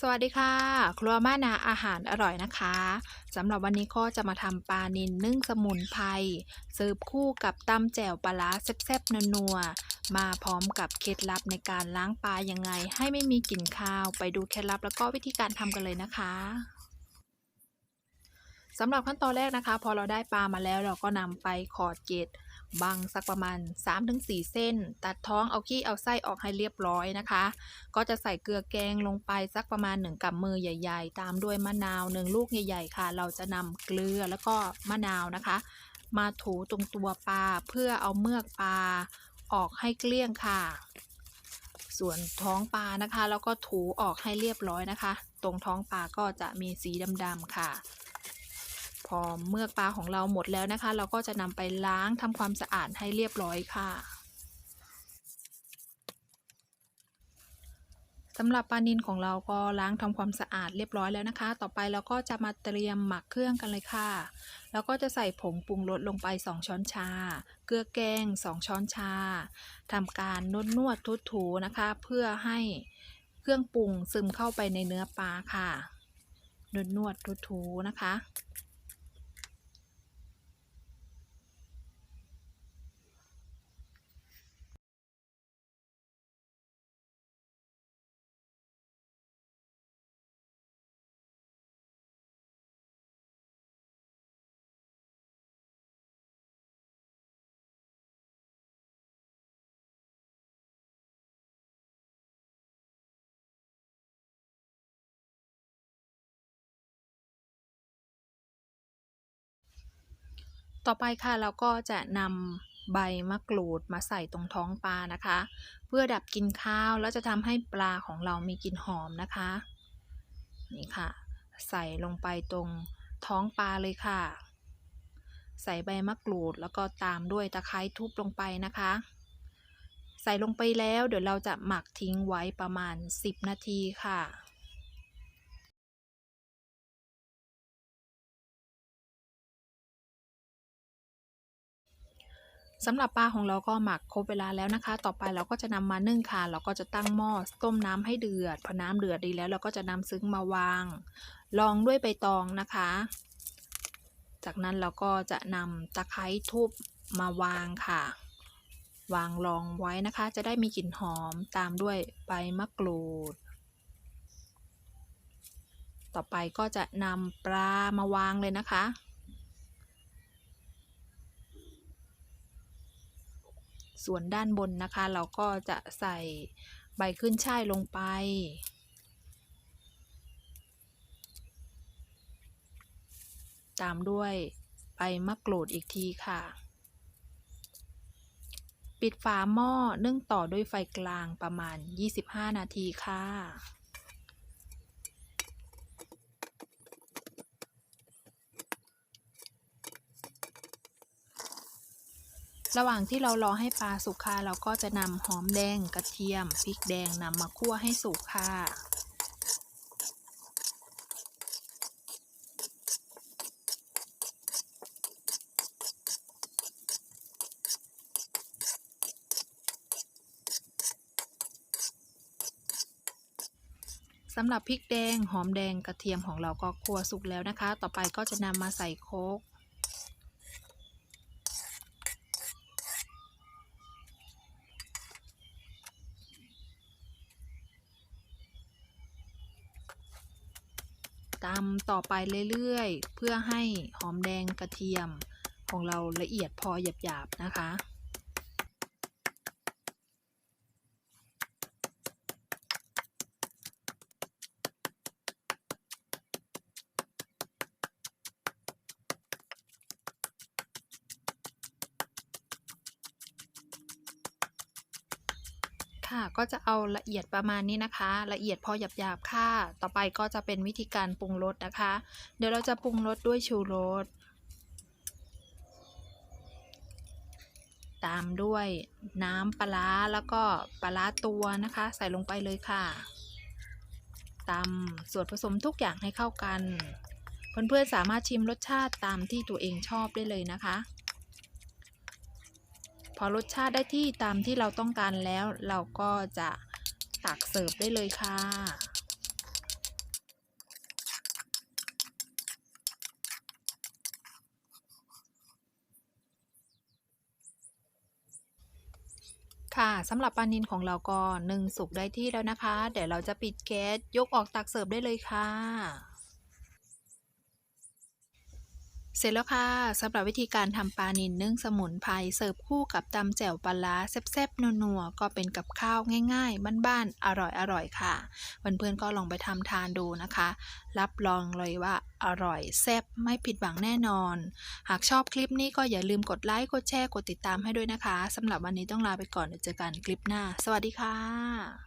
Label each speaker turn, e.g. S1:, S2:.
S1: สวัสดีค่ะ ครัวม่านาอาหารอร่อยนะคะสำหรับวันนี้ก็จะมาทำปลานิลนึ่งสมุนไพรเสิร์ฟคู่กับตำแจ่วปลาร้าแซ่บๆนัวๆมาพร้อมกับเคล็ดลับในการล้างปลายังไง ให้ไม่มีกลิ่นคาวไปดูเคล็ดลับแล้วก็วิธีการทำกันเลยนะคะสำหรับขั้นตอนแรกนะคะ พอเราได้ปลามาแล้วเราก็นำไปขอดเกล็ด บังสักประมาณ 3-4 เส้น ตัดท้องเอาขี้เอาไส้ออกให้เรียบร้อยนะคะ ก็จะใส่เกลือแกงลงไปสักประมาณ 1กำมือใหญ่ ๆ ตามด้วยมะนาว1ลูกใหญ่ ๆ ค่ะ เราจะนำเกลือแล้วก็มะนาวนะคะ มาถูตรงตัวปลาเพื่อเอาเมือกปลาออกให้เกลี้ยงค่ะ ส่วนท้องปลานะคะ แล้วก็ถูออกให้เรียบร้อยนะคะ ตรงท้องปลาก็จะมีสีดำๆค่ะ พอเมือกปลาของเราหมดแล้วนะคะ เราก็จะนำไปล้างทำความสะอาดให้เรียบร้อยค่ะสำหรับปลานิลของเราก็ล้างทำความสะอาดเรียบร้อยแล้วนะคะ ต่อไปเราก็จะมาเตรียมหมักเครื่องกันเลยค่ะ แล้วก็จะใส่ผงปรุงรสลงไป 2 ช้อนชา เกลือแกง 2 ช้อนชาทำการนวดนวดทุถูนะคะ เพื่อให้เครื่องปรุงซึมเข้าไปในเนื้อปลาค่ะ นวดนวดทุถูนะคะ ต่อไปค่ะเราก็จะนำใบมะกรูดมาใส่ตรงท้องปลานะคะ เพื่อดับกลิ่นข้าวแล้วจะทำให้ปลาของเรามีกลิ่นหอมนะคะ นี่ค่ะ ใส่ลงไปตรงท้องปลาเลยค่ะ ใส่ใบมะกรูดแล้วก็ตามด้วยตะไคร้ทุบลงไปนะคะ ใส่ลงไปแล้วเดี๋ยวเราจะหมักทิ้งไว้ประมาณ 10 นาทีค่ะ สำหรับปลาของเราก็หมักครบเวลาแล้วนะคะ ต่อไปเราก็จะนำมานึ่งค่ะ เราก็จะตั้งหม้อต้มน้ำให้เดือด พอน้ำเดือดดีแล้ว เราก็จะนำซึ้งมาวาง รองด้วยใบตองนะคะ จากนั้นเราก็จะนำตะไคร้ทุบมาวางค่ะ วางรองไว้นะคะ จะได้มีกลิ่นหอมตามด้วยใบมะกรูด ต่อไปก็จะนำปลามาวางเลยนะคะ ส่วนด้านบนนะคะ เราก็จะใส่ใบขึ้นช่ายลงไป ตามด้วยใบมะกรูดอีกทีค่ะ ปิดฝาหม้อนึ่งต่อด้วยไฟกลางประมาณ 25 นาทีค่ะ ระหว่างที่เรารอให้ปลาสุกค่ะเราก็จะนำหอมแดงกระเทียมพริกแดงนำมาคั่วให้สุกค่ะสำหรับพริกแดงหอมแดงกระเทียมของเราก็คั่วสุกแล้วนะคะ ต่อไปก็จะนำมาใส่โคก ตำต่อไปเรื่อยๆ เพื่อให้หอมแดงกระเทียมของเราละเอียดพอหยาบๆนะคะ ก็จะเอาละเอียดประมาณนี้นะคะ ละเอียดพอหยาบๆค่ะ ต่อไปก็จะเป็นวิธีการปรุงรสนะคะ เดี๋ยวเราจะปรุงรสด้วยชูรส ตามด้วยน้ำปลาแล้วก็ปลาตัวนะคะ ใส่ลงไปเลยค่ะตำส่วนผสมทุกอย่างให้เข้ากัน เพื่อนๆสามารถชิมรสชาติตามที่ตัวเองชอบได้เลยนะคะ พอรสชาติได้ที่ตามที่เราต้องการแล้ว เราก็จะตักเสิร์ฟได้เลยค่ะค่ะสำหรับปลานินของเราก็หนึ่งสุกได้ที่แล้วนะคะ เดี๋ยวเราจะปิดแก๊สยกออกตักเสิร์ฟได้เลยค่ะ เสร็จแล้วค่ะสำหรับวิธีการทำปลานิลนึ่งสมุนไพรเสิร์ฟคู่กับตำแจ่วปลาร้าแซ่บๆนัวๆก็เป็นกับข้าวง่ายๆ บ้านๆอร่อยๆค่ะเพื่อนๆก็ลองไปทำทานดูนะคะ รับรองเลยว่าอร่อยแซ่บไม่ผิดหวังแน่นอน หากชอบคลิปนี้ก็อย่าลืมกดไลค์กดแชร์กดติดตามให้ด้วยนะคะสำหรับวันนี้ต้องลาไปก่อนเดี๋ยวเจอกันคลิปหน้า สวัสดีค่ะ